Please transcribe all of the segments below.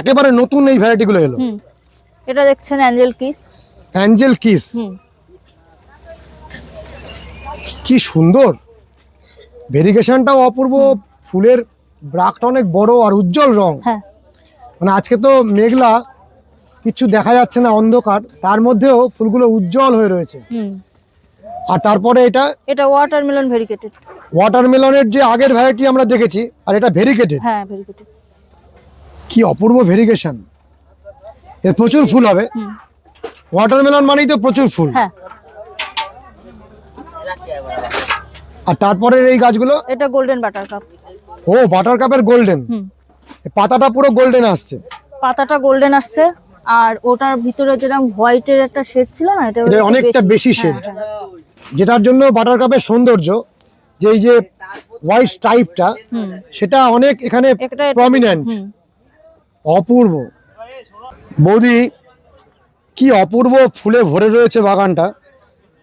একেবারে নতুন এই ভ্যারাইটিগুলো এলো। এটা দেখছেন অ্যাঞ্জেল কিস অ্যাঞ্জেল কিস কি সুন্দর! ভেরিগেশনটাও অপূর্ব ফুলের ব্রাকটা অনেক বড় আর উজ্জ্বল রং। হ্যাঁ। মানে আজকে তো মেঘলা কিছু দেখা যাচ্ছে না অন্ধকার তার মধ্যেও ফুলগুলো উজ্জ্বল হয়ে রয়েছে। আর তারপরে এটা? এটা ওয়াটারমেলন ভেরিকেটেড ওয়াটারমেলনের যে আগের ভ্যারাইটি আমরা দেখেছি আর এটা ভেরিকেটেড হ্যাঁ ভেরিকেটেড কি অপূর্ব ভেরিগেশন এর প্রচুর ফুল হবে। ওয়াটারমেলন মানেই তো প্রচুর ফুল। হ্যাঁ। আর তারপরের এই গাছগুলো? এটা গোল্ডেন বাটার কাপ ও বাটার কাপের গোল্ডেন পাতাটা পুরো গোল্ডেন আসছে। পাতাটা গোল্ডেন আসছে। আর ওটার ভিতরে যেরকম হোয়াইটের একটা শেড ছিল না এটা এটা অনেকটা বেশি হ্যাঁ, শেড হ্যাঁ। যেটার জন্য বাটার কাপের সৌন্দর্য যে এই যে হোয়াইট টাইপটা সেটা অনেক এখানে প্রমিনেন্ট অপূর্ব। বৌদি কি অপূর্ব ফুলে ভরে রয়েছে বাগানটা।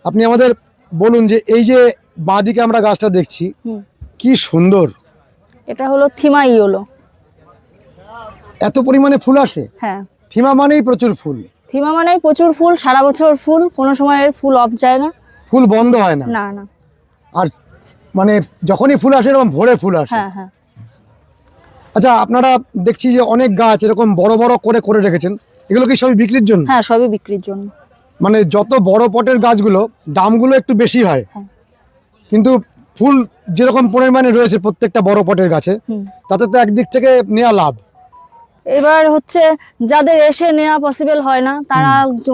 আপনি আমাদের বলুন যে এই যে বাঁদিকে আমরা গাছটা দেখছি কি সুন্দর। এটা হলো থিমা ইয়োলো। এত পরিমাণে ফুল আসে? হ্যাঁ। থিমা মানেই প্রচুর ফুল। থিমা মানেই প্রচুর ফুল সারা বছর ফুল কোনো সময় ফুল অফ যায় না। ফুল বন্ধ হয় না? না না। আর মানে যখনই ফুল আসে এরকম ভরে ফুল আসে। হ্যাঁ হ্যাঁ। আচ্ছা আপনারা দেখছি যে অনেক গাছ এরকম বড় বড় করে করে রেখেছেন। এগুলো কি সবই বিক্রির জন্য? হ্যাঁ সবই বিক্রির জন্য। মানে যত বড় পটের গাছগুলো দামগুলো একটু বেশি হয়। হ্যাঁ। কিন্তু ফুল যেরকম পরিমাণে রয়েছে প্রত্যেকটা বড় পটের গাছে তাতে তো একদিক থেকে নেওয়া লাভ। এবার হচ্ছে যাদের এসে নেওয়া পসিবল হয় না তারা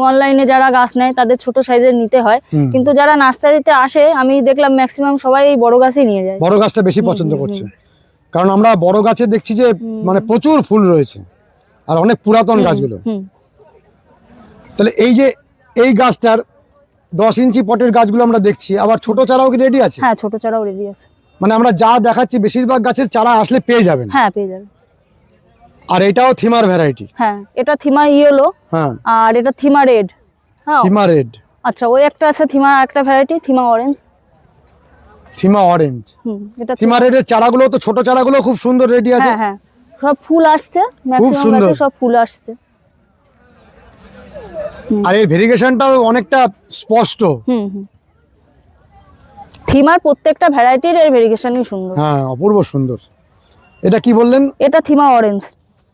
অনলাইনে যারা গাছ নেয় তাদের ছোট সাইজের নিতে হয়। কিন্তু যারা নার্সারিতে আসে আমি দেখলাম ম্যাক্সিমাম সবাই এই বড় গাছই নিয়ে যায়। বড় গাছটা বেশি পছন্দ করছে। কারণ আমরা বড় গাছে দেখছি যে মানে প্রচুর ফুল রয়েছে আর অনেক পুরাতন গাছগুলো। তাহলে এই যে এই গাছটার দশ ইঞ্চি পটের গাছগুলো আমরা দেখছি আবার ছোট চারাও কি রেডি আছে? হ্যাঁ ছোট চারাও রেডি আছে। মানে আমরা যা দেখাচ্ছি বেশিরভাগ গাছের চারা আসলে পেয়ে যাবেন। হ্যাঁ পেয়ে যাবে আর এটাও থিমার ভ্যারাইটি। হ্যাঁ এটা থিমা ইয়েলো হ্যাঁ। আর এটা থিমা রেড। হ্যাঁ থিমা রেড। আচ্ছা ওই একটা আছে থিমা একটা ভ্যারাইটি থিমা অরেঞ্জ থিমা অরেঞ্জ থিমা রেডের চারাগুলো তো ছোট চারাগুলো খুব সুন্দর রেডি আছে। হ্যাঁ হ্যাঁ। সব ফুল আসছে ম্যাক্সিমাম সুন্দর। সব ফুল আসছে। আর এর ভেরিগেশনটাও অনেকটা স্পষ্ট। হুম হুম। থিমার প্রত্যেকটা ভ্যারাইটির এর ভেরিগেশনই সুন্দর। হ্যাঁ অপূর্ব সুন্দর। এটা কি বললেন? এটা থিমা অরেঞ্জ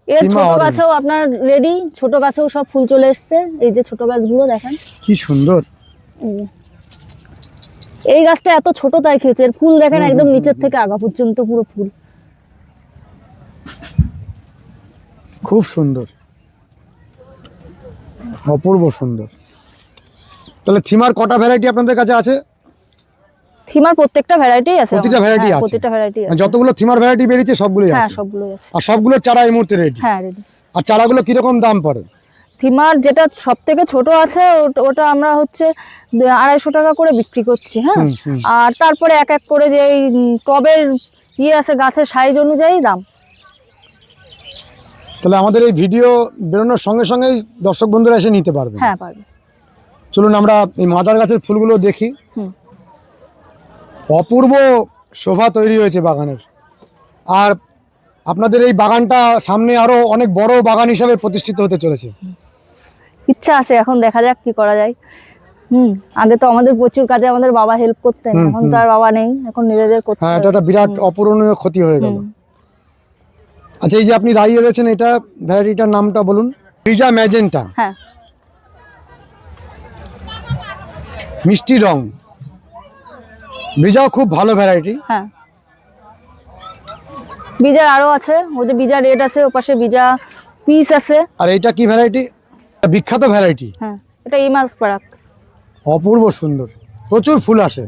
এর ছোট। গাছেও আপনার রেডি ছোট গাছেও সব ফুল চলে এসছে। এই যে ছোট গাছগুলো দেখেন। কি সুন্দর। এই গাছটা এত ছোট তাই খেয়েছে এর ফুল দেখেন একদম নিচের থেকে আগা পর্যন্ত পুরো ফুল। খুব সুন্দর। অপূর্ব সুন্দর। তাহলে থিমার কটা ভ্যারাইটি আপনাদের কাছে আছে? থিমার প্রত্যেকটা ভ্যারাইটি আছে প্রতিটা ভ্যারাইটি হ্যাঁ, আছে। প্রতিটা ভ্যারাইটি মানে আছে। যতগুলো থিমার ভ্যারাইটি বেরিয়েছে সবগুলোই হ্যাঁ আছে। সবগুলোই আছে। আর সবগুলোর চারা এই মুহূর্তে রেডি হ্যাঁ রেডি আর চারাগুলো কীরকম দাম পড়ে? থিমার যেটা সব থেকে ছোট আছে ওটা- আমরা হচ্ছে আড়াইশো টাকা করে বিক্রি করছি হ্যাঁ। আর তারপরে এক এক করে যে এই টবের ইয়ে আছে গাছের সাইজ অনুযায়ী দাম। তাহলে আমাদের এই ভিডিও বেরোনোর সঙ্গে সঙ্গেই দর্শক বন্ধুরা এসে নিতে পারবে। হ্যাঁ পারবে। চলুন আমরা এই মাদার গাছের ফুলগুলো দেখি। অপূর্ব শোভা তৈরি হয়েছে বাগানের। আর আপনাদের এই বাগানটা সামনে আরও অনেক বড় বাগান হিসাবে প্রতিষ্ঠিত হতে চলেছে। ইচ্ছা আছে এখন দেখা যাক কি করা যায়। হুম আগে তো আমাদের প্রচুর কাজে আমাদের বাবা হেল্প করতেন এখন তো আর বাবা নেই এখন নিজেদের করতে হ্যাঁ এটা একটা বিরাট অপূরণীয় ক্ষতি হয়ে গেল। আচ্ছা এই যে আপনি দাঁড়িয়ে রয়েছেন এটা ভ্যারাইটিটার নামটা বলুন। Breeza magenta. হ্যাঁ। মিষ্টি রং। ব্রিজাও খুব ভালো ভ্যারাইটি। হ্যাঁ। বিজার আরও আছে ওই যে বিজা রেড আছে ওপাশে বিজা পিস আছে। আর এইটা কি ভ্যারাইটি? বিখ্যাত ভ্যারাইটি হ্যাঁ এটা ইমাস পারাক অপূর্ব সুন্দর। প্রচুর ফুল আসে।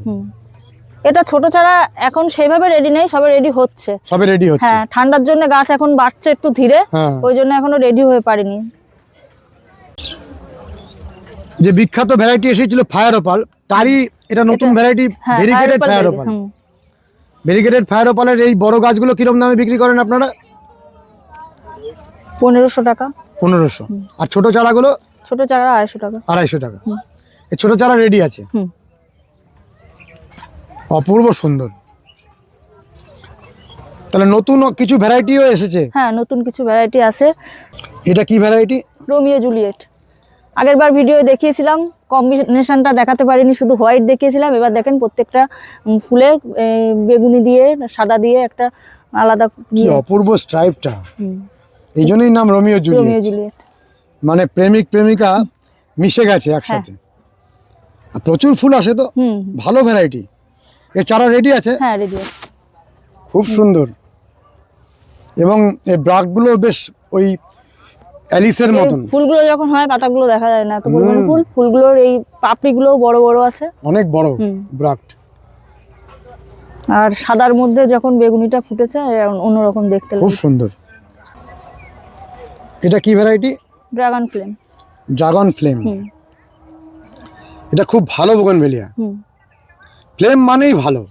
এটা ছোট চারা এখন সেইভাবে রেডি নেই সবে রেডি হচ্ছে। সবে রেডি হচ্ছে। হ্যাঁ ঠান্ডার জন্য গাছ এখন বাড়ছে একটু ধীরে হ্যাঁ। ওই জন্য এখনও রেডি হয়ে পারেনি। যে বিখ্যাত ভ্যারাইটি এসেছিল ফায়ার ওপাল তারই এটা নতুন variety variegated fire opal. Variegated fire ওপালের এই বড় গাছগুলো কিরম দামে বিক্রি করেন আপনারা? পনেরোশো টাকা। পনেরোশো। আর ছোট চারাগুলো ছোট চারা আড়াইশো টাকা। আড়াইশো টাকা। এই ছোট চারা রেডি আছে। অপূর্ব সুন্দর। তাহলে নতুন কিছু ভ্যারাইটিও এসেছে? হ্যাঁ নতুন কিছু ভ্যারাইটি আছে। এটা কি ভ্যারাইটি রোমিও জুলিয়েট। আগের বার ভিডিও দেখিয়েছিলাম কম্বিনেশনটা দেখাতে পারিনি শুধু হোয়াইট দেখিয়েছিলাম। এবার দেখেন প্রত্যেকটা ফুলে বেগুনি দিয়ে সাদা দিয়ে একটা আলাদা অপূর্ব স্ট্রাইপটা এই জন্যই নাম রোমিও জুলিয়েট। মানে প্রেমিক প্রেমিকা মিশে গেছে একসাথে। আর প্রচুর ফুল আসে তো। ভালো ভ্যারাইটি এর চারা রেডি আছে। হ্যাঁ রেডি খুব সুন্দর। এবং এই ব্রাকগুলো বেশ ওই অ্যালিসের মতন। ফুলগুলো যখন হয় পাতাগুলো দেখা যায় না। এত পরিমাণে ফুল ফুলগুলোর এই পাপড়িগুলো বড় বড় আছে। অনেক বড় হুম। ব্রাক্ট আর সাদার মধ্যে যখন বেগুনিটা ফুটেছে অন্যরকম দেখতে খুব সুন্দর। এটা কি variety dragon flame dragon flame এটা খুব ভালো বোগনভেলিয়া ফ্লেম মানেই ভালো।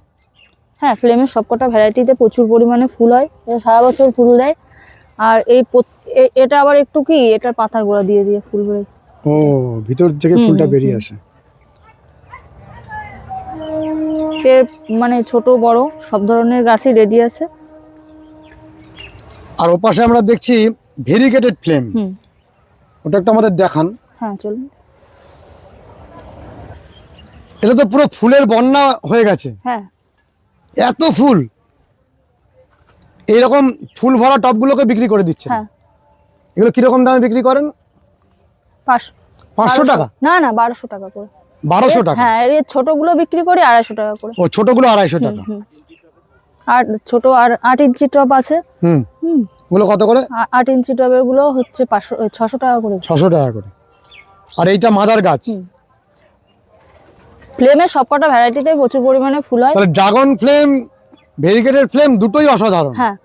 হ্যাঁ ফ্লেমের সবকটা ভ্যারাইটিতে প্রচুর পরিমাণে ফুল হয়। এটা সারা বছর ফুল দেয়। আর এই এটা আবার একটু কি এটার পাতার গোড়া দিয়ে দিয়ে ফুল বেরোয়। ও ভিতর থেকে ফুলটা বেরিয়ে আসে। এর মানে ছোট বড় সব ধরনের গাছই রেডি আছে। আর ওপাশে আমরা দেখছি ভেরিগেটেড ফ্লেম ওটা একটু আমাদের দেখান। হ্যাঁ চলুন। এটা তো পুরো ফুলের বন্যা হয়ে গেছে। হ্যাঁ। এত ফুল। এইরকম ফুল ভরা টপগুলোকে বিক্রি করে দিচ্ছে হ্যাঁ। এগুলো কীরকম দামে বিক্রি করেন? পাঁচশো টাকা? না না বারোশো টাকা করে। বারোশো টাকা? হ্যাঁ এর ছোটগুলো বিক্রি করি আড়াইশো টাকা করে। ও ছোটগুলো আড়াইশো টাকা। আর ছোট আর আট ইঞ্চি টপ আছে। হুম। হুম। ওগুলো কত করে? আট ইঞ্চি টবেরগুলো হচ্ছে পাঁচশো ছশো টাকা করে। ছশো টাকা করে। আর এইটা মাদার গাছ? ফ্লেমের সবকটা ভ্যারাইটিতে প্রচুর পরিমাণে ফুল হয়। তাহলে ড্রাগন ফ্লেম ভেরিগেটেড ফ্লেম দুটোই অসাধারণ। হ্যাঁ।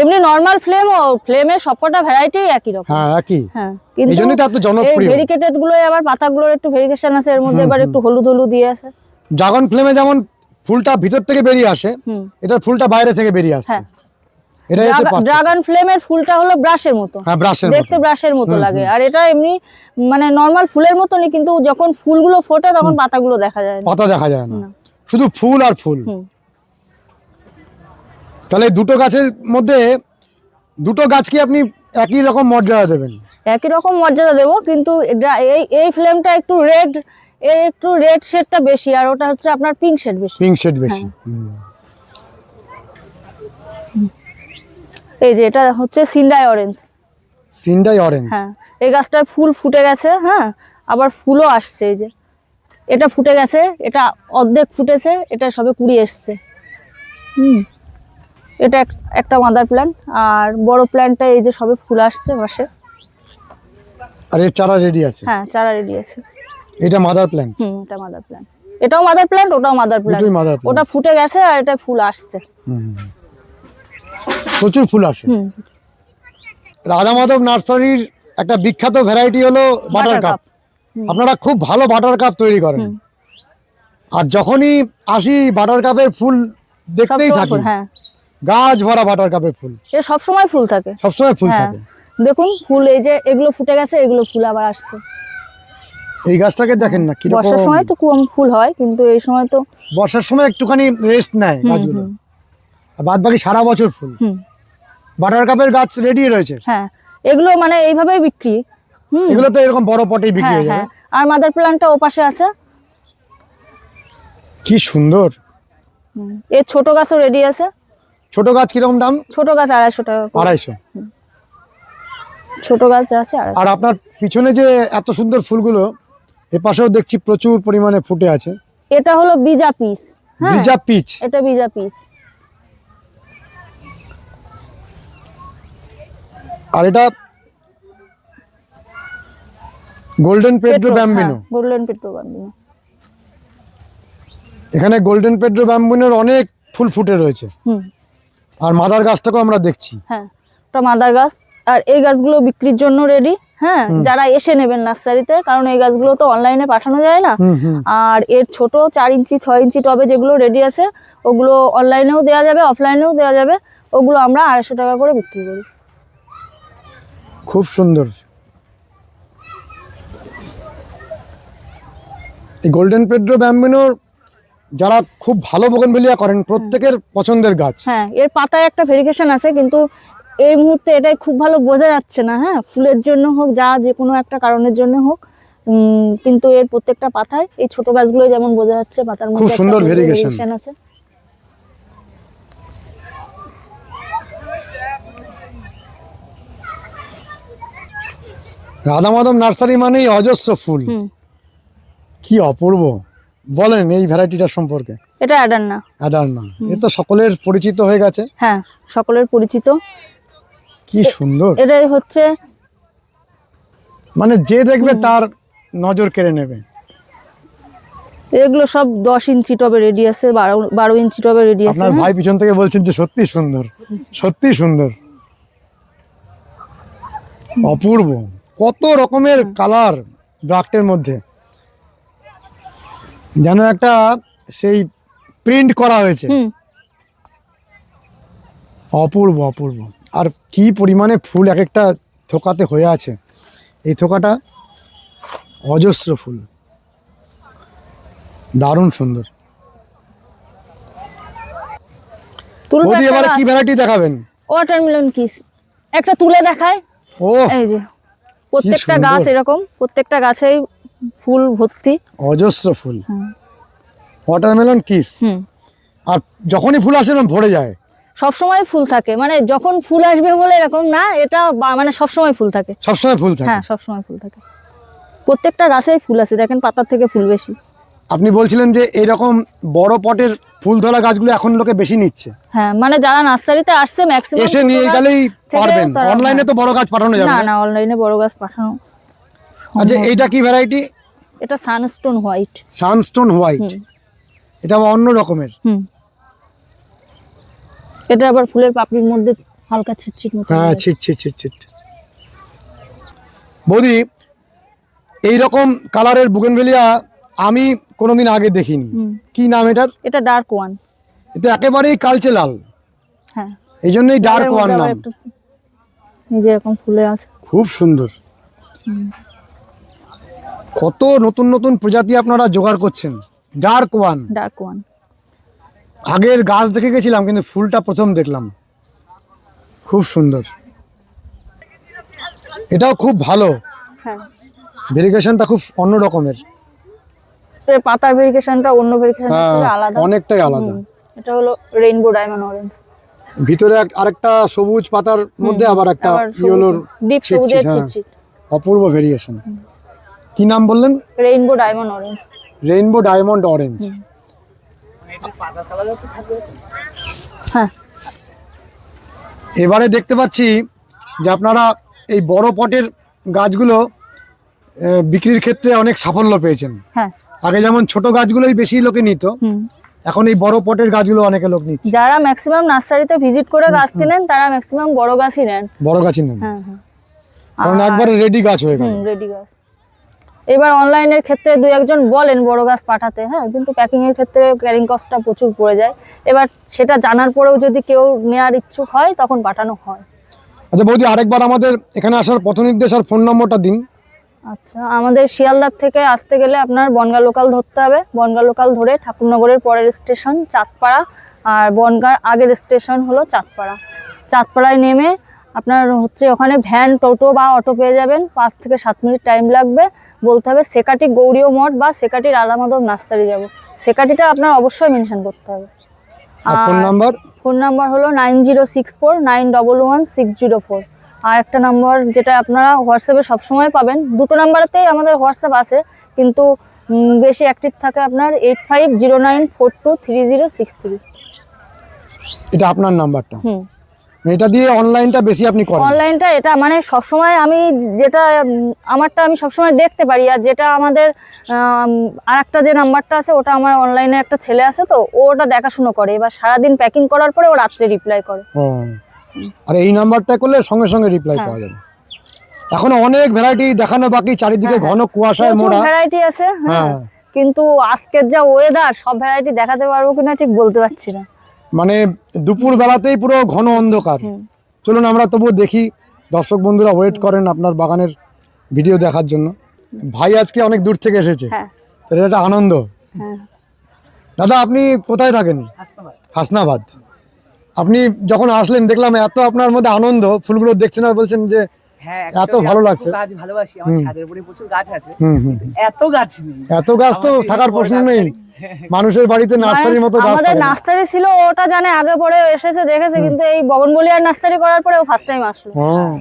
এমনি নর্মাল ফ্লেম ও ফ্লেমের সবকটা ভ্যারাইটি একই রকম। হ্যাঁ একই। হ্যাঁ এই জন্যই তো জনপ্রিয়। ভেরিকেটেডগুলো আবার পাতাগুলোর একটু ভেরিকেশন আছে এর মধ্যে এবার একটু হলুদ হলুদ দিয়ে আছে। ড্রাগন ফ্লেমে যেমন ফুলটা ভিতর থেকে বেরিয়ে আসে এটার ফুলটা বাইরে থেকে বেরিয়ে আসছে। হ্যাঁ। এটাই হচ্ছে। ড্রাগন ফ্লেমের ফুলটা হলো ব্রাশের মতো। হ্যাঁ ব্রাশের দেখতে ব্রাশের মতো লাগে। আর এটা এমনি মানে নর্মাল ফুলের মতনই কিন্তু যখন ফুলগুলো ফোটে তখন পাতাগুলো দেখা যায় না। পাতা দেখা যায় না। শুধু ফুল আর ফুল। তাহলে দুটো গাছের মধ্যে দুটো গাছকে আপনি একই রকম মর্যাদা দেবেন? একই রকম মর্যাদা দেবো কিন্তু এই এই ফ্লেমটা একটু রেড এর একটু রেড শেডটা বেশি আর ওটা হচ্ছে আপনার পিঙ্ক শেড বেশি। পিঙ্ক শেড বেশি হ্যাঁ। হুম। এই যে এটা হচ্ছে সিন্ডাই অরেঞ্জ সিন্ডাই অরেঞ্জ হ্যাঁ এই গাছটার ফুল ফুটে গেছে হ্যাঁ আবার ফুলও আসছে এই যে। এটা ফুটে গেছে এটা অর্ধেক ফুটেছে এটা সবে কুড়ি এসছে। হুম এটা এক- একটা মাদার প্ল্যান্ট আর বড় প্ল্যান্টটা এই যে সবে ফুল আসছে পাশে আর এর চারা রেডি আছে? হ্যাঁ চারা রেডি আছে। এটা মাদার প্ল্যান্ট হুম এটা মাদার প্ল্যান্ট এটাও মাদার প্ল্যান্ট ওটাও মাদার প্ল্যান্ট ওটা ফুটে গেছে আর এটা ফুল আসছে। প্রচুর ফুল আসে। রাধা মাধব নার্সারির একটা বিখ্যাত ভ্যারাইটি হলো বাটার কাপ আপনারা খুব ভালো বাটার কাপ তৈরি করেন। আর যখনই আসি বাটার কাপের ফুল দেখতেই থাকি। হ্যাঁ। গাছ ভরা বাটার কাপের ফুল। এ সবসময় ফুল থাকে। সবসময় ফুল হ্যাঁ। থাকে। দেখুন ফুল এই যে এগুলো ফুটে গেছে এগুলো ফুল আবার আসছে। এই গাছটাকে দেখেন না কীরকম? বর্ষার সময় তো কম ফুল হয় কিন্তু এই সময় তো বর্ষার সময় একটুখানি রেস্ট নেয় গাছগুলো। আর বাদ বাকি সারা বছর ফুল। বাটার কাপের গাছ রেডি রয়েছে। হ্যাঁ এগুলো মানে এইভাবেই বিক্রি। হুম। এগুলো তো এরকম বড় পটেই বিক্রি হ্যাঁ হয়ে যাবে। হ্যাঁ। আর মাদার প্ল্যান্টটা ও পাশে আছে। কি সুন্দর। এর ছোট গাছও রেডি আছে। ছোট গাছ কীরকম দাম? ছোট গাছ আড়াইশো টাকা। আড়াইশো। ছোট গাছ আছে আর আপনার পিছনে যে এত সুন্দর ফুলগুলো এ পাশেও দেখছি প্রচুর পরিমাণে ফুটে আছে। এটা হলো বিজা পিস। হ্যাঁ। ভিজা পিচ। এটা বিজা পিস আর এটা golden Pedro bambino golden Petro bambino এখানে গোল্ডেন পেড্রো ব্যাম্বিনোর অনেক ফুল ফুটে রয়েছে। হুম। আর মাদার গাছটাকেও আমরা দেখছি। হ্যাঁ ওটা মাদার গাছ। আর এই গাছগুলো বিক্রির জন্য রেডি হ্যাঁ যারা এসে নেবেন নার্সারিতে কারণ এই গাছগুলো তো অনলাইনে পাঠানো যায় না। আর এর ছোট চার ইঞ্চি ছয় ইঞ্চি টবে যেগুলো রেডি আছে ওগুলো অনলাইনেও দেওয়া যাবে অফলাইনেও দেওয়া যাবে। ওগুলো আমরা আড়াইশো টাকা করে বিক্রি করি। খুব সুন্দর। এই গোল্ডেন পেড্রো ব্যাম্বিনোর যারা খুব ভালো বোগনভেলিয়া করেন প্রত্যেকের পছন্দের গাছ। হ্যাঁ এর পাতায় একটা ভেরিকেশন আছে কিন্তু এই মুহূর্তে এটাই খুব ভালো বোঝা যাচ্ছে না হ্যাঁ? ফুলের জন্য হোক যা যে কোনো একটা কারণের জন্য হোক কিন্তু এর প্রত্যেকটা পাতায় এই ছোট গাছগুলো যেমন বোঝা যাচ্ছে পাতার মধ্যে একটা সুন্দর variegation আছে। রাধা মাধব নার্সারি মানেই অজস্র ফুল। কি অপূর্ব। বলেন এই ভ্যারাইটিটার সম্পর্কে। এটা অ্যাডার না আদার না এ তো সকলের পরিচিত হয়ে গেছে। হ্যাঁ সকলের পরিচিত। কি সুন্দর। এটাই হচ্ছে মানে যে দেখবে তার নজর কেড়ে নেবে। এগুলো সব দশ ইঞ্চি টবে রেডি আছে বারো বারো ইঞ্চি টবে রেডি আছে আপনার ভাই পিছন থেকে বলছেন যে সত্যি সুন্দর। সত্যি সুন্দর। অপূর্ব। কত রকমের কালার ব্রাক্টের মধ্যে। যেন একটা সেই প্রিন্ট করা হয়েছে। অপূর্ব অপূর্ব। আর কি পরিমাণে ফুল এক একটা থোকাতে হয়ে আছে। এই থোকাটা অজস্র ফুল। দারুণ সুন্দর। তুলবে বৌদি এবারে কি ভ্যারাইটি দেখাবেন? ওয়াটারমেলন কিস একটা তুলে দেখায় ও এই যে। প্রত্যেকটা গাছ এরকম প্রত্যেকটা গাছেই ফুল ভর্তি। অজস্র ফুল। ওয়াটারমেলন কিস আর যখনই ফুল আসে ভরে যায়। সব সময় ফুল থাকে। মানে যখন ফুল আসবে বলে এরকম না এটা মানে সব সময় ফুল থাকে। সবসময় ফুল থাকে। হ্যাঁ সব সময় ফুল থাকে। প্রত্যেকটা গাছে ফুল আছে। দেখেন পাতার থেকে ফুল বেশি। আপনি বলছিলেন যে এরকম বড় পটের ফুল ধরা গাছগুলো এখন লোকে বেশি নিচ্ছে। হ্যাঁ মানে যারা নার্সারিতে আসছে ম্যাক্সিমাম এসে নিয়ে গেলেই পারবেন। অনলাইনে তো বড় গাছ পাঠানো যাবে না না? অনলাইনে বড় গাছ পাঠানো আচ্ছা এইটা কি ভ্যারাইটি এটা সানস্টোন হোয়াইট সানস্টোন হোয়াইট এটা অন্য রকমের? হুম। এটা আবার ফুলের পাপড়ির মধ্যে হালকা ছিটছিট মতো হ্যাঁ হয়ে আছে। ছিট ছিট ছিট ছিট। বৌদি এইরকম কালারের বুগেনভেলিয়া আমি কোনোদিন আগে দেখিনি। কি নাম এটার? এটা ডার্ক ওয়ান এটা একেবারেই কালচে লাল। হ্যাঁ। এই জন্যই ডার্ক ওয়ান নাম। একটু এই যে এরকম ফুলে আছে। খুব সুন্দর। কত নতুন নতুন প্রজাতি আপনারা জোগাড় করছেন। ডার্ক ওয়ান ডার্ক ওয়ান আগের গাছ দেখে গেছিলাম কিন্তু ফুলটা প্রথম দেখলাম। খুব সুন্দর। এটাও খুব ভালো। হ্যাঁ। ভেরিগেশনটা খুব অন্য রকমের পাতার ভেরিকেশনটা অন্য ভেরিকেশন হ্যাঁ থেকে আলাদা। অনেকটাই আলাদা। এটা হলো রেইনবো ডায়মন্ড অরেঞ্জ ভিতরে আরেকটা সবুজ পাতার মধ্যে আবার একটা ইয়েলোর ডিপ সবুজের হ্যাঁ। অপূর্ব ভেরিয়েশন কি নাম বললেন? Rainbow diamond orange rainbow diamond orange হ্যাঁ। এবারে দেখতে পাচ্ছি যে আপনারা এই বড় পটের গাছগুলো বিক্রির ক্ষেত্রে অনেক সাফল্য পেয়েছেন। হ্যাঁ। আগে যেমন ছোট গাছগুলোই বেশি লোকে নিত এখন এই বড় পটের গাছগুলো অনেকে লোক নিচ্ছে। যারা ম্যাক্সিমাম নার্সারিতে ভিজিট করে গাছ কিনেন তারা ম্যাক্সিমাম বড় গাছই নেন। বড় গাছই নেন। হ্যাঁ হ্যাঁ। কারণ একবারে রেডি গাছ হয়ে গেল। রেডি গাছ। এবার অনলাইনের ক্ষেত্রে দুই একজন বলেন বড় গাছ পাঠাতে হ্যাঁ কিন্তু প্যাকিং এর ক্ষেত্রে ক্যারিং কস্টটা প্রচুর পড়ে যায়। এবার সেটা জানার পরেও যদি কেউ নেওয়ার ইচ্ছুক হয় তখন পাঠানো হয়। আচ্ছা বৌদি আরেকবার আমাদের এখানে আসার পথ নির্দেশ আর ফোন নম্বরটা দিন। আচ্ছা আমাদের শিয়ালদার থেকে আসতে গেলে আপনার বনগা লোকাল ধরতে হবে। বনগা লোকাল ধরে ঠাকুরনগরের পরের স্টেশন চাঁদপাড়া। আর বনগার আগের স্টেশন হলো চাঁদপাড়া। চাঁদপাড়ায় নেমে আপনার হচ্ছে ওখানে ভ্যান টোটো বা অটো পেয়ে যাবেন। পাঁচ থেকে সাত মিনিট টাইম লাগবে। বলতে হবে সেকাটি গৌরীয় মঠ বা সেকাটি রাধামাধব নার্সারি যাব। সেকাটিটা আপনার অবশ্যই মেনশন করতে হবে। আর ফোন নাম্বার ফোন নাম্বার হলো nine zero six four nine double one six zero four আর একটা নাম্বার যেটা আপনারা হোয়াটসঅ্যাপে সবসময় পাবেন। দুটো নাম্বারেতেই আমাদের হোয়াটসঅ্যাপ আছে কিন্তু বেশি অ্যাক্টিভ থাকে আপনার eight five zero nine four two three zero six three এটা আপনার নাম্বারটা। হুম। এটা দিয়ে অনলাইনটা বেশি আপনি করেন। অনলাইনটা এটা মানে সবসময় আমি যেটা আমারটা আমি সবসময় দেখতে পারি আর যেটা আমাদের আর একটা যে নাম্বারটা আছে ওটা আমার অনলাইনে একটা ছেলে আছে তো ও ওটা দেখাশুনো করে এবার সারাদিন প্যাকিং করার পরে ও রাত্রে রিপ্লাই করে। আর এই নাম্বারটা করলে সঙ্গে সঙ্গে রিপ্লাই হ্যাঁ। পাওয়া যাবে। এখন অনেক ভ্যারাইটি দেখানো বাকি চারিদিকে ঘন কুয়াশায় মোড়া ভ্যারাইটি আছে হ্যাঁ। হ্যাঁ। কিন্তু আজকের যা ওয়েদার সব ভ্যারাইটি দেখাতে পারব কিনা ঠিক বলতে পারছি না। মানে দুপুর বেলাতেই পুরো ঘন অন্ধকার। চলুন আমরা তবুও দেখি। দর্শক বন্ধুরা ওয়েট করেন আপনার বাগানের ভিডিও দেখার জন্য। ভাই আজকে অনেক দূর থেকে এসেছে। হ্যাঁ। এটা আনন্দ। হ্যাঁ। দাদা আপনি কোথায় থাকেন? হাসনাবাদ। আপনি যখন আসলেন দেখলাম এত আপনার মধ্যে আনন্দ ফুলগুলো দেখছেন আর বলছেন যে হ্যাঁ এত ভালো লাগছে। গাছ ভালোবাসি আমার ছাদের উপরে প্রচুর গাছ আছে। এত গাছ নেই। এত গাছ তো থাকার প্রশ্ন নেই। মানুষের বাড়িতে নার্সারির মতো গাছ মানে আমাদের নার্সারি ছিল ওটা জানে আগে পরে এসেছে দেখেছে কিন্তু এই বগনবলিয়ার নার্সারি করার পরে ও ফার্স্ট টাইম আসলো হ্যাঁ।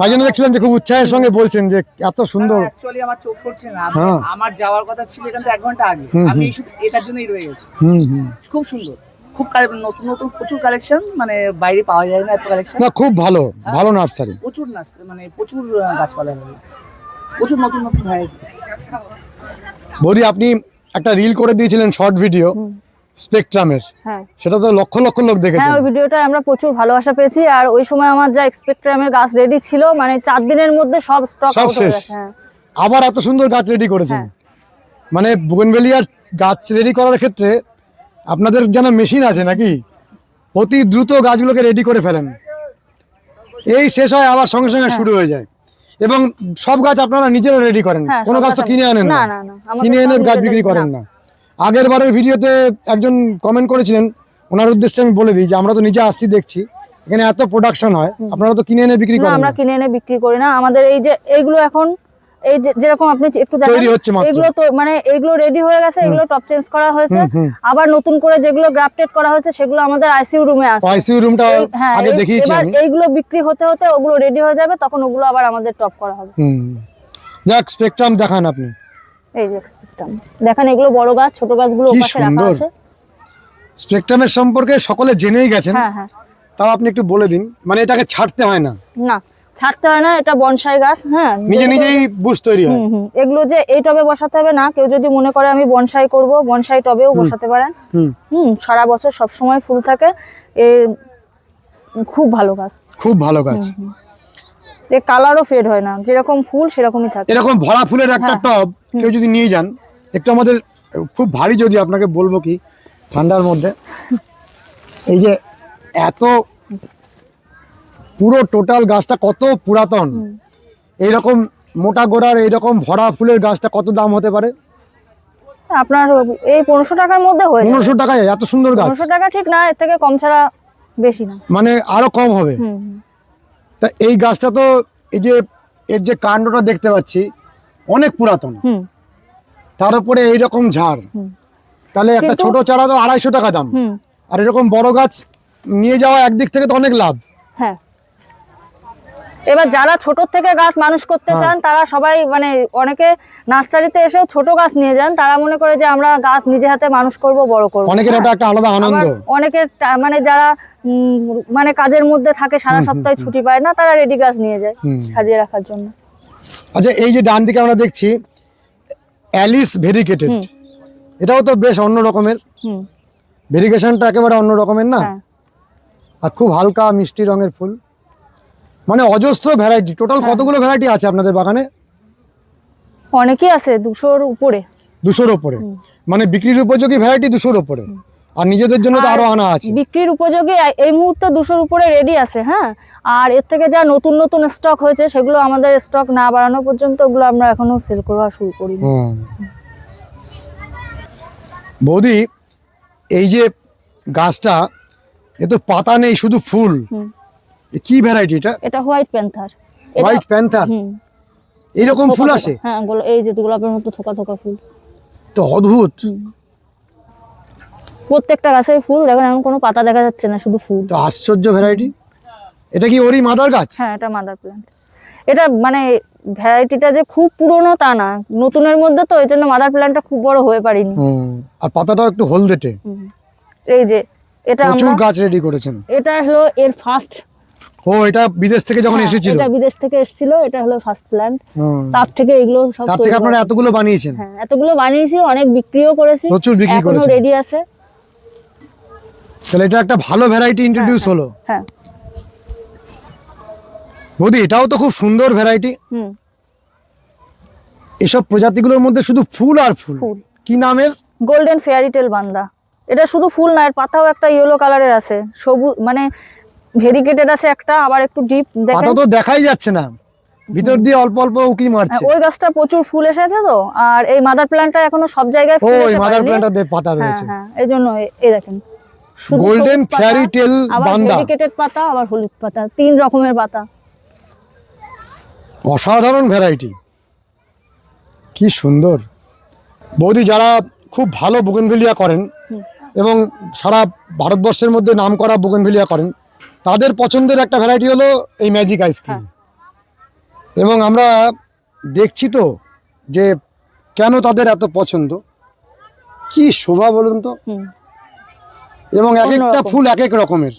তাই জন্য দেখছিলাম যে খুব উৎসাহের সঙ্গে বলছেন যে এত সুন্দর। অ্যাকচুয়ালি আমার চোখ পড়ছে না। হ্যাঁ। আমার যাওয়ার কথা ছিল এখান থেকে এক ঘণ্টা আগে। আমি এটার জন্যই রয়ে গেছি। হুম হুম। খুব সুন্দর। খুব নতুন নতুন প্রচুর কালেকশন মানে বাইরে পাওয়া যায় না এত কালেকশন না খুব ভালো ভালো নার্সারি প্রচুর নাচ মানে প্রচুর গাছপালা প্রচুর নতুন নতুন ভ্যারাইটি বৌদি আপনি একটা রিল করে দিয়েছিলেন শর্ট ভিডিও স্পেকট্রামের হ্যাঁ। সেটা তো লক্ষ লক্ষ লোক দেখেছে। হ্যাঁ ওই ভিডিওটা আমরা প্রচুর ভালোবাসা পেয়েছি আর ওই সময় আমার যা এক্সপেক্ট্রামের গাছ রেডি ছিল মানে চার দিনের মধ্যে সব স্টক সব শেষ। হ্যাঁ। আবার এত সুন্দর গাছ রেডি করেছেন। হ্যাঁ। মানে বুগনভেলিয়ার গাছ রেডি করার ক্ষেত্রে আপনাদের যেন মেশিন আছে নাকি? অতি দ্রুত গাছগুলোকে রেডি করে ফেলেন। এই শেষ হয় আবার সঙ্গে সঙ্গে শুরু হয়ে যায়। এবং সব গাছ আপনারা নিজেরা রেডি করেন। হ্যাঁ, কোনো গাছ তো কিনে আনেন না, কিনে এনে গাছ বিক্রি করেন না। না। আগের বারের ভিডিওতে একজন কমেন্ট করেছিলেন ওনার উদ্দেশ্যে আমি বলে দিই যে আমরা তো নিজে আসছি দেখছি। এখানে এত প্রোডাকশন হয় আপনারা তো কিনে এনে বিক্রি করেন আমরা কিনে এনে বিক্রি করি না। আমাদের এই যে এইগুলো এখন এই যে যেরকম আপনি একটু দেখেন। এগুলো তো মানে এগুলো রেডি হয়ে গেছে এগুলো টপ চেঞ্জ করা হয়েছে। আবার নতুন করে যেগুলো গ্রাফটেড করা হয়েছে সেগুলো আমাদের আইসিইউ রুমে আছে। আইসিইউ রুমটা হ্যাঁ আগে দেখিয়েছি এবার আমি। এইগুলো বিক্রি হতে হতে ওগুলো রেডি হয়ে যাবে তখন ওগুলো আবার আমাদের টপ করা হবে। হুম। যাক স্পেকট্রাম দেখান আপনি। এই যে স্পেকট্রাম দেখেন এগুলো বড় গাছ ছোট গাছগুলো ওপাশে রাখা আছে। স্পেকট্রামের সম্পর্কে সকলে জেনেই গেছেন। হ্যাঁ হ্যাঁ। তাও আপনি একটু বলে দিন। মানে এটাকে ছাড়তে হয় না। না। ছাড়তে হয় না এটা বনসাই গাছ হ্যাঁ? নিজে নিজেই বুঝ তৈরি হয়। এগুলো যে এই টবে বসাতে হবে না কেউ যদি মনে করে আমি বনসাই করব বনসাই টবেও বসাতে পারেন। হুম। হুম সারা বছর সব সময় ফুল থাকে। এ খুব ভালো গাছ। খুব ভালো গাছ। এ কালারও ফেড হয় না। যেরকম ফুল সেরকমই থাকে। এরকম ভরা ফুলের একটা হ্যাঁ। টব কেউ যদি নিয়ে যান একটু আমাদের খুব ভারী যদি আপনাকে বলব কি ঠান্ডার মধ্যে এই যে এত পুরো টোটাল গাছটা কত পুরাতন? এইরকম মোটা গোড়ার এইরকম ভরা ফুলের গাছটা কত দাম হতে পারে? আপনার এই পনেরোশো টাকার মধ্যে হয়ে পনেরোশো টাকায় এত সুন্দর গাছ। পনেরোশো টাকা ঠিক না এর থেকে কম ছাড়া বেশি না। মানে আরও কম হবে। তা এই গাছটা তো এই যে এর যে কাণ্ডটা দেখতে পাচ্ছি অনেক পুরাতন। তার উপরে এইরকম ঝাড়। তাহলে একটা ছোট চারা তো আড়াইশো টাকা দাম। আর এরকম বড় গাছ নিয়ে যাওয়া একদিক থেকে তো অনেক লাভ। হ্যাঁ। এবার যারা ছোট থেকে গাছ মানুষ করতে হ্যাঁ। চান তারা সবাই মানে অনেকে নার্সারিতে এসেও ছোট গাছ নিয়ে যান তারা মনে করে যে আমরা গাছ নিজে হাতে মানুষ করব বড় করব। অনেকের এটা একটা আলাদা আনন্দ। অনেকের টা- মানে যারা মানে কাজের মধ্যে থাকে সারা সপ্তাহে ছুটি পায় না তারা রেডি গাছ নিয়ে যায় সাজিয়ে রাখার জন্য। আচ্ছা এই যে ডান দিকে আমরা দেখছি অ্যালিস ভেরিকেটেড। এটাও তো বেশ অন্য রকমের। হুম। ভেরিগেশনটা একেবারে অন্য রকমের না? হ্যাঁ। আর খুব হালকা মিষ্টি রঙের ফুল। মানে অজস্র ভ্যারাইটি টোটাল। কতগুলো ভ্যারাইটি আছে আপনাদের বাগানে? অনেকই আছে দুশোর উপরে। দুশোর উপরে। মানে বিক্রির উপযোগী ভ্যারাইটি দুশোর উপরে। আর নিজেদের জন্য তো আরও আনা আছে। বিক্রির উপযোগী এই- মুহূর্তে দুশোর উপরে রেডি আছে হ্যাঁ? আর এর থেকে যা নতুন নতুন স্টক হয়েছে সেগুলো আমাদের স্টক না বাড়ানো পর্যন্ত ওগুলো আমরা এখনও সেল করা শুরু করি বৌদি এই যে গাছটা এ তো পাতা নেই শুধু ফুল। কি ভ্যারাইটি এটা? এটা হোয়াইট প্যান্থার হোয়াইট প্যান্থার এইরকম ফুল আসে? হ্যাঁ গোলা- এই যে গোলাপের মতো থোকা থোকা ফুল। তো অদ্ভুত। প্রত্যেকটা গাছে ফুল দেখেন এখন কোনো পাতা দেখা যাচ্ছে না শুধু ফুল। তো আশ্চর্য ভ্যারাইটি এটা কি ওরই মাদার গাছ? হ্যাঁ এটা মাদার প্ল্যান্ট এটা মানে ভ্যারাইটিটা যে খুব পুরনো তা না। নতুনের মধ্যে তো এই জন্য মাদার প্ল্যান্টটা খুব বড় হয়ে পারিনি। হুম আর পাতাটাও একটু হলদেটে এই যে এটা আমরা গাছ রেডি করেছেন। এটা হলো এর ফার্স্ট ও এটা বিদেশ থেকে যখন এসেছিল? এটা বিদেশ থেকে এসেছিল এটা হলো ফার্স্ট প্ল্যান্ট তার থেকে এগুলো সব তার থেকে আপনারা এতগুলো বানিয়েছেন? হ্যাঁ এতগুলো বানিয়েছি অনেক বিক্রিও করেছি প্রচুর বিক্রি করেছেন। রেডি আছে। তাহলে এটা একটা ভালো ভ্যারাইটি ইন্ট্রোডিউস হলো। হ্যাঁ। বৌদি এটাও তো খুব সুন্দর ভ্যারাইটি হুম। এসব প্রজাতিগুলোর মধ্যে শুধু ফুল আর ফুল। কি নামের? গোল্ডেন ফেয়ারি টেল বান্দা। এটা শুধু ফুল না এর পাতাও একটা ইয়েলো কালারের আছে। সবুজ মানে ভেরিকেটেড আছে একটা আবার একটু ডিপ পাতা তো দেখাই যাচ্ছে না। ভিতর দিয়ে অল্প অল্প উকি মারছে। হ্যাঁ, ওই গাছটা প্রচুর ফুল এসেছে তো আর এই মাদার প্ল্যান্টটা এখনও সব জায়গায় ফুল এসে মাদার। প্ল্যান্টার পাতা হ্যাঁ রয়েছে। হ্যাঁ এই জন্য এই দেখেন। গোল্ডেন ফেয়ারি টেল বান্দা। ডেডিকেটেড পাতা আবার হলুদ পাতা তিন রকমের পাতা। অসাধারণ ভ্যারাইটি কি সুন্দর। বৌদি যারা খুব ভালো বুগেনভেলিয়া করেন এবং সারা ভারতবর্ষের মধ্যে নাম করা বুগেনভেলিয়া করেন তাদের পছন্দের একটা ভ্যারাইটি হলো এই ম্যাজিক আইসক্রিম এবং আমরা দেখছি তো যে কেন তাদের এত পছন্দ? কি শোভা বলুন তো? এবং এক একটা ফুল এক এক রকমের।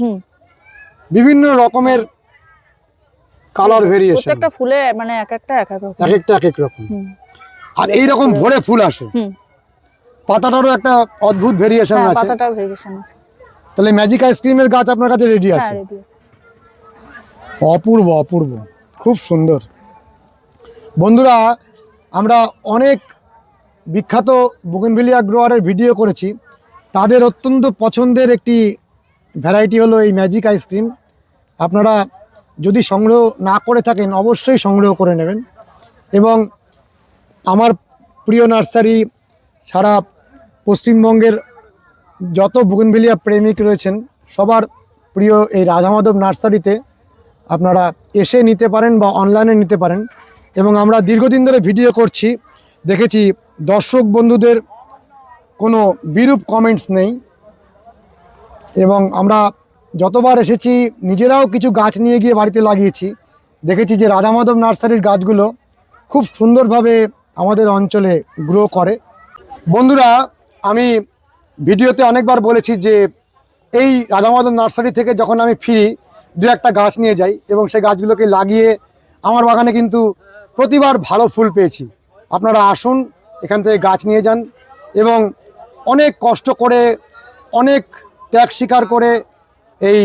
বিভিন্ন রকমের কালার ভেরিয়েশন প্রত্যেকটা ফুলে মানে এক একটা এক এক রকম। এক একটা এক এক রকম। আর এই রকম ভরে ফুল আসে। পাতাটারও একটা অদ্ভুত ভেরিয়েশন হ্যাঁ আছে। পাতাটাও ভেরিয়েশন আছে। তাহলে ম্যাজিক আইসক্রিমের গাছ আপনার কাছে রেডি হ্যাঁ আছে? আছে। অপূর্ব অপূর্ব। খুব সুন্দর। বন্ধুরা আমরা অনেক বিখ্যাত বুগেনভিলিয়া গ্রোয়ারের ভিডিও করেছি। তাদের অত্যন্ত পছন্দের একটি ভ্যারাইটি হলো এই ম্যাজিক আইসক্রিম আপনারা যদি সংগ্রহ না করে থাকেন অবশ্যই সংগ্রহ করে নেবেন। এবং আমার প্রিয় নার্সারি সারা পশ্চিমবঙ্গের যত বুগেনভিলিয়া প্রেমিক রয়েছেন, সবার প্রিয় এই রাধামাধব নার্সারিতে আপনারা এসে নিতে পারেন বা অনলাইনে নিতে পারেন। এবং আমরা দীর্ঘদিন ধরে ভিডিও করছি, দেখেছি দর্শক বন্ধুদের কোনো বিরূপ কমেন্টস নেই। এবং আমরা যতবার এসেছি, নিজেরাও কিছু গাছ নিয়ে গিয়ে বাড়িতে লাগিয়েছি। দেখেছি যে রাধামাধব নার্সারির গাছগুলো খুব সুন্দরভাবে আমাদের অঞ্চলে গ্রো করে। বন্ধুরা, আমি ভিডিওতে অনেকবার বলেছি যে এই রাধামাধব নার্সারি থেকে যখন আমি ফিরি, দু একটা গাছ নিয়ে যাই এবং সেই গাছগুলোকে লাগিয়ে আমার বাগানে কিন্তু প্রতিবার ভালো ফুল পেয়েছি। আপনারা আসুন, এখান থেকে গাছ নিয়ে যান এবং অনেক কষ্ট করে, অনেক ত্যাগ স্বীকার করে এই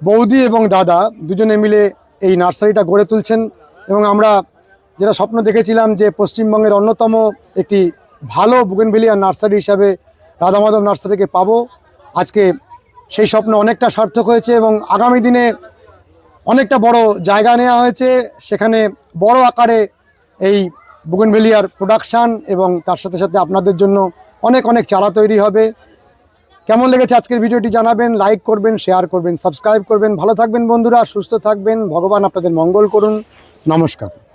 বৌদি এবং দাদা দুজনে মিলে এই নার্সারিটা গড়ে তুলছেন এবং আমরা যেটা স্বপ্ন দেখেছিলাম যে পশ্চিমবঙ্গের অন্যতম একটি ভালো বুগেনভিলিয়া নার্সারি হিসাবে রাধামাধব নার্সারিকে পাবো। আজকে সেই স্বপ্ন অনেকটা সার্থক হয়েছে এবং আগামী দিনে অনেকটা বড় জায়গা নেওয়া হয়েছে। সেখানে বড় আকারে এই বুগেনভেলিয়ার প্রোডাকশান এবং তার সাথে সাথে আপনাদের জন্য অনেক অনেক চারা তৈরি হবে। কেমন লেগেছে আজকের ভিডিওটি জানাবেন লাইক করবেন শেয়ার করবেন সাবস্ক্রাইব করবেন। ভালো থাকবেন বন্ধুরা, সুস্থ থাকবেন। ভগবান আপনাদের মঙ্গল করুন। নমস্কার।